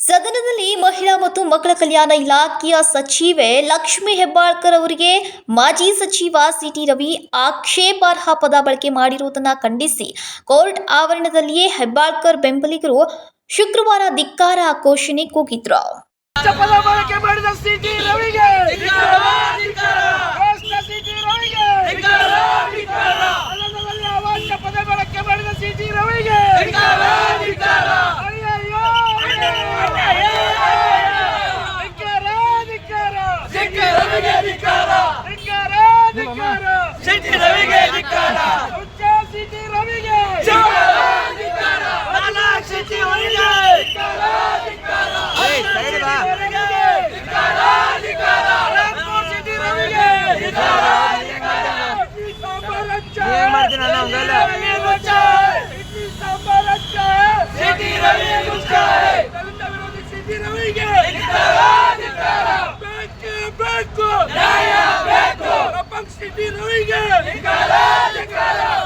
ಮತ್ತು ಮಕ್ಕಳ ಕಲ್ಯಾಣ ಇಲಾಖೆಯ ಸಚಿವೆ ಲಕ್ಷ್ಮಿ ಹೆಬ್ಬಾಳ್ಕರ್ ಅವರಿಗೆ ಮಾಜಿ ಸಚಿವ ಸಿಟಿ ರವಿ ಆಕ್ಷೇಪಾರ್ಹ ಪದ ಬಳಕೆ ಮಾಡಿರುವುದನ್ನು ಖಂಡಿಸಿ ಕೋರ್ಟ್ ಆವರಣದಲ್ಲಿಯೇ ಹೆಬ್ಬಾಳ್ಕರ್ ಬೆಂಬಲಿಗರು ಶುಕ್ರವಾರ ಧಿಕ್ಕಾರ ಘೋಷಣೆ ಕೂಗಿದ್ರು ಪದ ಬಳಕೆ ಮಾಡಿದ ಸಿಟಿ ರವಿಗೆ ರಾಷ್ಟ್ರ ಸಿಟಿ ರವಿಗೆ ಕನ್ನಡದಲ್ಲಿ ಅವಾಚ್ಯ ಪದ ಬಳಕೆ ಮಾಡಿದ ಸಿಟಿ ರವಿಗೆ ಅಯ್ಯಯ್ಯೋ, ಧಿಕ್ಕಾರ, ಧಿಕ್ಕಾರ. ಧಿಕ್ಕಾರ, ಧಿಕ್ಕಾರ. ಹುಚ್ಚ ಸಿಟಿ ರವಿಗೆ ನಾಲ್ಕು ಸಿಟಿ ರವಿಗೆ. ರಾಮ್ಪುರ್ ಸಿಟಿ ರವಿಗೆ. ಇಡ್ಲಿ ಸಾಂಬಾರ್ ಅಚ್ಚ. ಇಡ್ಲಿ ರುಚ. ಇಡ್ಲಿ ಸಾಂಬಾರ್ ಅಚ್ಚ. ದಲಿತ ವಿರೋಧಿ ಸಿಟಿ ರವಿಗೆ. ಬೇಕೇ ಬೇಕು. ಅಪಕ್ಷ ಸಿಟಿ ರವಿಗೆ.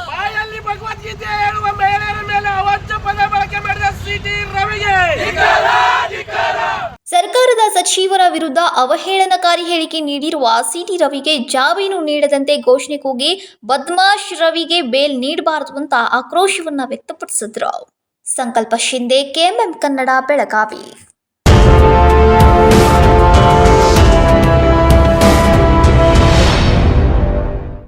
ಬಾಯಲ್ಲಿ ಭಗವದ್ಗೀತೆ ಹೇಳುವ ಮಹಿಳೆಯರ ಮೇಲೆ ಅವಾಚ್ಯ ಪದ ಬಳಕೆ ಮಾಡಿದ ಸಿಟಿ ರವಿಗೆ. ಸರ್ಕಾರದ ಸಚಿವರ ವಿರುದ್ಧ ಅವಹೇಳನಕಾರಿ ಹೇಳಿಕೆ ನೀಡಿರುವ ಸಿಟಿ ರವಿಗೆ ಜಾಮೀನು ನೀಡದಂತೆ ಘೋಷಣೆ ಕೂಗಿ ಬದ್ಮಾಶ್ ರವಿಗೆ ಬೇಲ್ ನೀಡಬಾರದು ಅಂತ ಆಕ್ರೋಶವನ್ನ ವ್ಯಕ್ತಪಡಿಸಿದ್ರು. ಸಂಕಲ್ಪ ಶಿಂದೆ ಕೆಎಂಎಂ ಕನ್ನಡ ಬೆಳಗಾವಿ.